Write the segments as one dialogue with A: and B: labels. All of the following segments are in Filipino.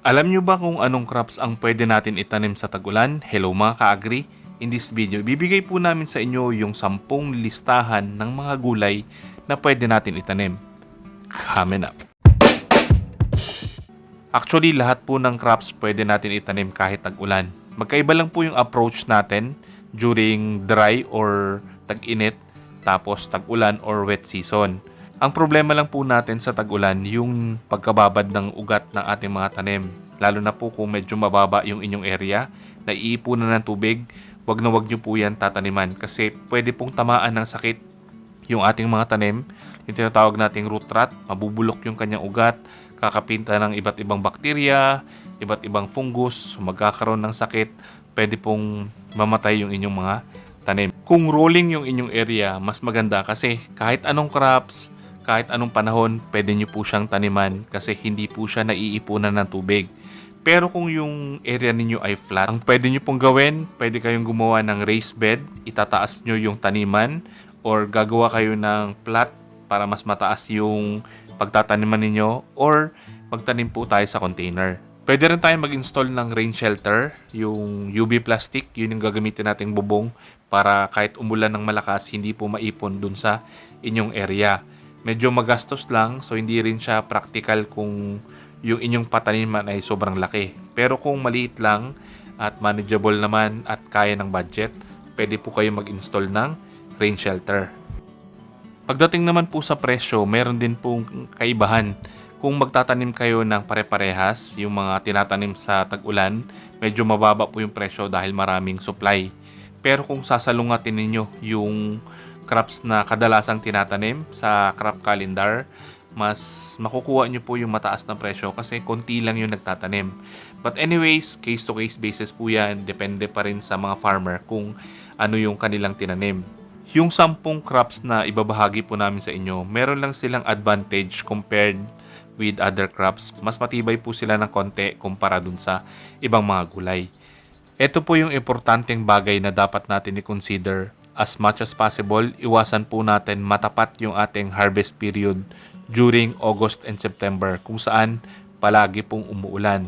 A: Alam nyo ba kung anong crops ang pwede natin itanim sa tagulan? Hello mga ka-agri! In this video, bibigay po namin sa inyo yung 10 listahan ng mga gulay na pwede natin itanim. Coming up! Actually, lahat po ng crops pwede natin itanim kahit tag-ulan. Magkaiba lang po yung approach natin during dry or tag-init, tapos tag-ulan or wet season. Ang problema lang po natin sa tag-ulan, yung pagkababad ng ugat ng ating mga tanim. Lalo na po kung medyo mababa yung inyong area, na iipunan ng tubig, wag na wag nyo po yan tataniman kasi pwede pong tamaan ng sakit yung ating mga tanim. Yung tinatawag nating root rot, mabubulok yung kanyang ugat, kakapinta ng iba't ibang bakterya, iba't ibang fungus, magkakaroon ng sakit, pwede pong mamatay yung inyong mga tanim. Kung rolling yung inyong area, mas maganda kasi kahit anong crops, kahit anong panahon, pwede nyo po siyang taniman kasi hindi po siya naiipunan ng tubig. Pero kung yung area ninyo ay flat, ang pwede nyo pong gawin, pwede kayong gumawa ng raised bed, itataas nyo yung taniman, or gagawa kayo ng plat para mas mataas yung pagtataniman ninyo, or magtanim po tayo sa container. Pwede rin tayo mag-install ng rain shelter, yung UV plastic, yun yung gagamitin nating bubong para kahit umulan ng malakas, hindi po maipon dun sa inyong area medyo magastos lang so hindi rin siya practical kung yung inyong pataniman ay sobrang laki. Pero kung maliit lang at manageable naman at kaya ng budget, pwede po kayo mag-install ng rain shelter. Pagdating naman po sa presyo, meron din pong kaibahan. Kung magtatanim kayo ng pare-parehas, yung mga tinatanim sa tag-ulan, medyo mababa po yung presyo dahil maraming supply. Pero kung sasalungatin ninyo yung crops na kadalasang tinatanim sa crop calendar, mas makukuha nyo po yung mataas na presyo kasi konti lang yung nagtatanim. But anyways, case to case basis po yan. Depende pa rin sa mga farmer kung ano yung kanilang tinanim. Yung sampung crops na ibabahagi po namin sa inyo, meron lang silang advantage compared with other crops. Mas matibay po sila ng konti kumpara dun sa ibang mga gulay. Ito po yung importanteng bagay na dapat natin i-consider as much as possible, iwasan po natin matapat yung ating harvest period during August and September kung saan palagi pong umuulan.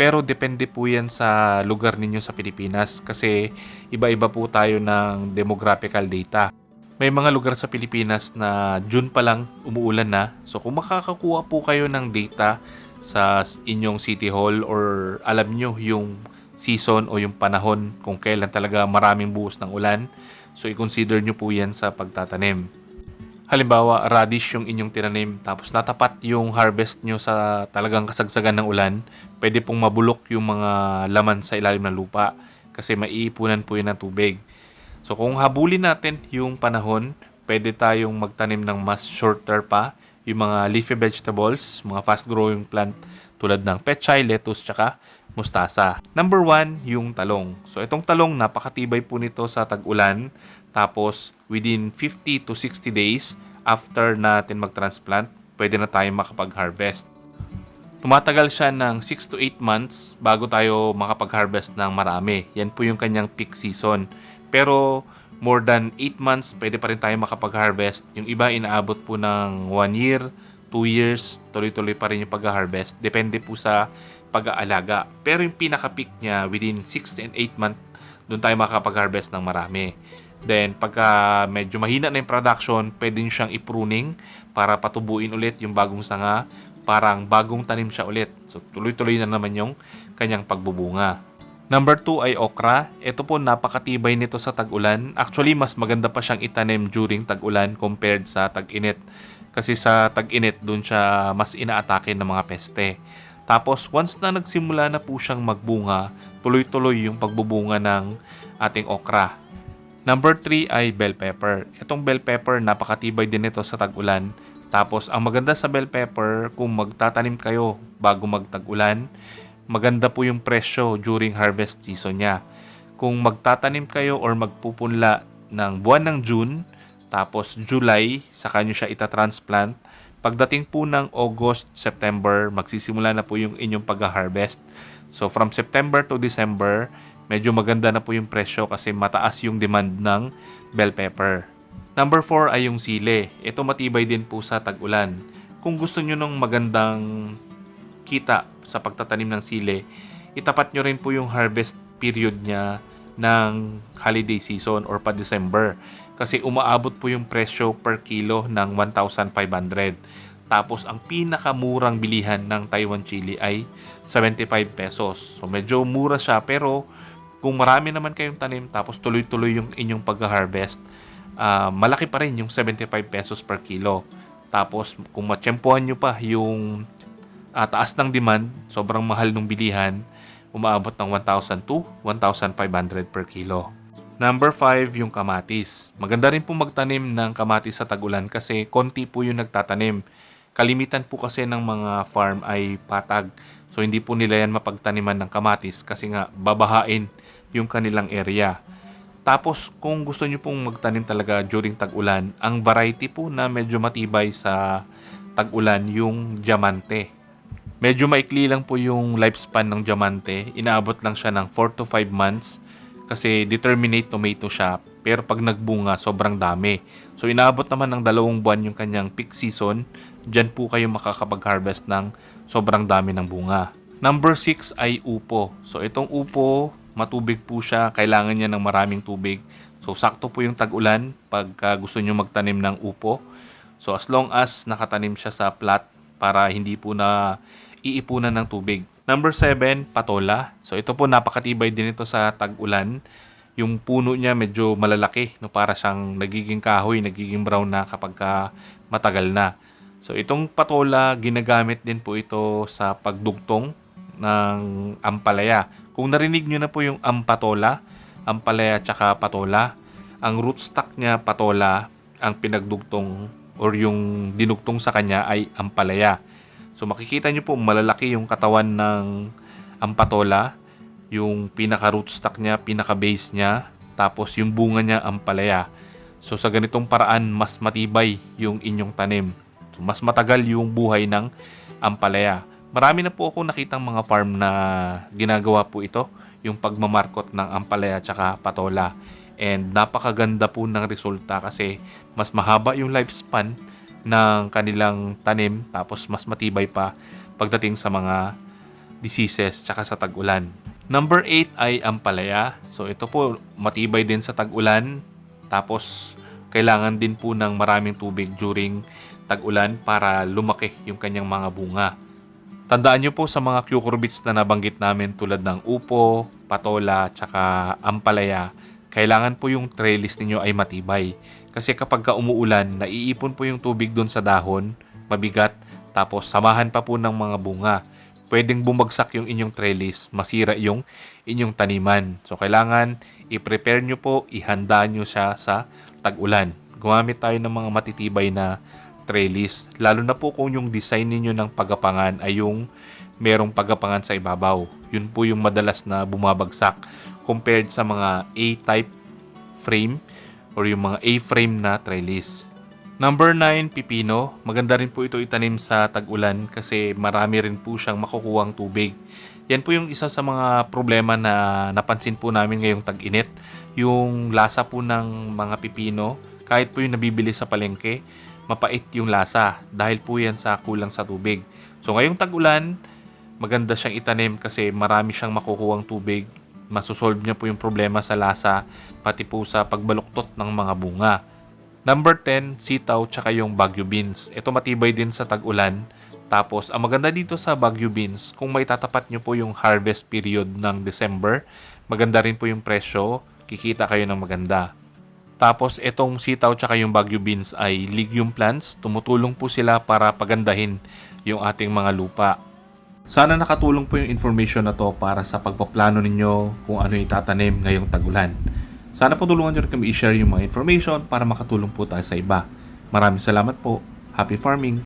A: Pero depende po yan sa lugar ninyo sa Pilipinas kasi iba-iba po tayo ng demographical data. May mga lugar sa Pilipinas na June pa lang umuulan na. So kung makakakuha po kayo ng data sa inyong city hall or alam nyo yung season o yung panahon kung kailan talaga maraming buhos ng ulan, So, i-consider nyo po yan sa pagtatanim. Halimbawa, radish yung inyong tinanim, tapos natapat yung harvest nyo sa talagang kasagsagan ng ulan, pwede pong mabulok yung mga laman sa ilalim ng lupa kasi maiipunan po yun ng tubig. So, kung habulin natin yung panahon, pwede tayong magtanim ng mas shorter pa, yung mga leafy vegetables, mga fast-growing plant tulad ng pechay, lettuce, tsaka mustasa. Number one, yung talong. So, itong talong, napakatibay po nito sa tag-ulan. Tapos, within 50 to 60 days after natin mag-transplant, pwede na tayo makapag-harvest. Tumatagal siya ng 6 to 8 months bago tayo makapag-harvest ng marami. Yan po yung kanyang peak season. Pero, more than 8 months, pwede pa rin tayo makapag-harvest. Yung iba, inaabot po ng 1 year, 2 years, tuloy-tuloy pa rin yung pag-harvest. Depende po sa pag-aalaga. Pero yung pinaka-peak niya, within 6 and 8 months, doon tayo makakapag-harvest ng marami. Then, pagka medyo mahina na yung production, pwede nyo siyang ipruning para patubuin ulit yung bagong sanga. Parang bagong tanim siya ulit. So, tuloy-tuloy na naman yung kanyang pagbubunga. Number 2 ay okra. Ito po napakatibay nito sa tag-ulan. Actually, mas maganda pa siyang itanim during tag-ulan compared sa tag-init. Kasi sa tag-init, doon siya mas inaatake ng mga peste. Tapos, once na nagsimula na po siyang magbunga, tuloy-tuloy yung pagbubunga ng ating okra. Number 3 ay bell pepper. Itong bell pepper, napakatibay din ito sa tag-ulan. Tapos, ang maganda sa bell pepper, kung magtatanim kayo bago magtag-ulan, maganda po yung presyo during harvest season niya. Kung magtatanim kayo or magpupunla ng buwan ng June, tapos July, saka nyo siya itatransplant. Pagdating po ng August, September, magsisimula na po yung inyong pag-harvest. So from September to December, medyo maganda na po yung presyo kasi mataas yung demand ng bell pepper. Number 4 ay yung sile. Ito matibay din po sa tag-ulan. Kung gusto nyo ng magandang kita sa pagtatanim ng sili, itapat nyo rin po yung harvest period niya ng holiday season or pa December. Kasi umaabot po yung presyo per kilo ng 1,500. Tapos ang pinakamurang bilihan ng Taiwan chili ay 75 pesos. So medyo mura siya pero kung marami naman kayong tanim tapos tuloy-tuloy yung inyong pag-harvest, ah, malaki pa rin yung 75 pesos per kilo. Tapos kung matsyempohan nyo pa yung ah, taas ng demand, sobrang mahal ng bilihan, umaabot ng 1,000 to 1,500 per kilo. Number 5, yung kamatis. Maganda rin po magtanim ng kamatis sa tagulan kasi konti po yung nagtatanim. Kalimitan po kasi ng mga farm ay patag. So hindi po nila yan mapagtaniman ng kamatis kasi nga babahain yung kanilang area. Tapos kung gusto nyo pong magtanim talaga during tag-ulan, ang variety po na medyo matibay sa tag-ulan yung diamante. Medyo maikli lang po yung lifespan ng diamante. Inaabot lang siya ng 4 to 5 months kasi determinate tomato siya. Pero pag nagbunga, sobrang dami. So inaabot naman ng dalawang buwan yung kanyang peak season. Diyan po kayo makakapag-harvest ng sobrang dami ng bunga. Number 6 ay upo. So itong upo, matubig po siya. Kailangan niya ng maraming tubig. So sakto po yung tag-ulan pag ah, gusto nyo magtanim ng upo. So as long as nakatanim siya sa plat para hindi po na iipunan ng tubig. Number 7, patola. So ito po napakatibay din ito sa tag-ulan. Yung puno niya medyo malalaki, no para siyang nagiging kahoy, nagiging brown na kapag ka matagal na. So itong patola, ginagamit din po ito sa pagdugtong ng ampalaya. Kung narinig nyo na po yung ampatola, ampalaya tsaka patola, ang rootstock niya patola, ang pinagdugtong or yung dinugtong sa kanya ay ampalaya. So makikita nyo po malalaki yung katawan ng ampatola, yung pinaka rootstock niya, pinaka base niya, tapos yung bunga niya ampalaya. So sa ganitong paraan mas matibay yung inyong tanim. So, mas matagal yung buhay ng ampalaya. Marami na po ako nakitang mga farm na ginagawa po ito, yung pagmamarkot ng ampalaya tsaka patola. And napakaganda po ng resulta kasi mas mahaba yung lifespan ng kanilang tanim tapos mas matibay pa pagdating sa mga diseases tsaka sa tag-ulan. Number 8 ay ampalaya. So ito po matibay din sa tag-ulan tapos kailangan din po ng maraming tubig during tag-ulan para lumaki yung kanyang mga bunga. Tandaan nyo po sa mga cucurbits na nabanggit namin tulad ng upo, patola, tsaka ampalaya, kailangan po yung trellis ninyo ay matibay. Kasi kapag ka umuulan, naiipon po yung tubig doon sa dahon, mabigat, tapos samahan pa po ng mga bunga. Pwedeng bumagsak yung inyong trellis, masira yung inyong taniman. So kailangan i-prepare nyo po, ihanda nyo siya sa tag-ulan. Gumamit tayo ng mga matitibay na trellis. Lalo na po kung yung design ninyo ng pagapangan ay yung merong pagapangan sa ibabaw. Yun po yung madalas na bumabagsak compared sa mga A-type frame or yung mga A-frame na trellis. Number 9, pipino. Maganda rin po ito itanim sa tag-ulan kasi marami rin po siyang makukuhang tubig. Yan po yung isa sa mga problema na napansin po namin ngayong tag-init. Yung lasa po ng mga pipino, kahit po yung nabibili sa palengke, mapait yung lasa dahil po yan sa kulang sa tubig. So ngayong tag-ulan, maganda siyang itanim kasi marami siyang makukuhang tubig. Masusolve niya po yung problema sa lasa, pati po sa pagbaluktot ng mga bunga. Number 10, sitaw tsaka yung Baguio beans. Ito matibay din sa tag-ulan. Tapos, ang maganda dito sa Baguio beans, kung may tatapat nyo po yung harvest period ng December, maganda rin po yung presyo, kikita kayo ng maganda. Tapos, itong sitaw tsaka yung Baguio beans ay legume plants. Tumutulong po sila para pagandahin yung ating mga lupa. Sana nakatulong po yung information na to para sa pagpaplano ninyo kung ano itatanim ngayong tagulan. Sana po tulungan nyo rin kami i-share yung mga information para makatulong po tayo sa iba. Maraming salamat po. Happy farming!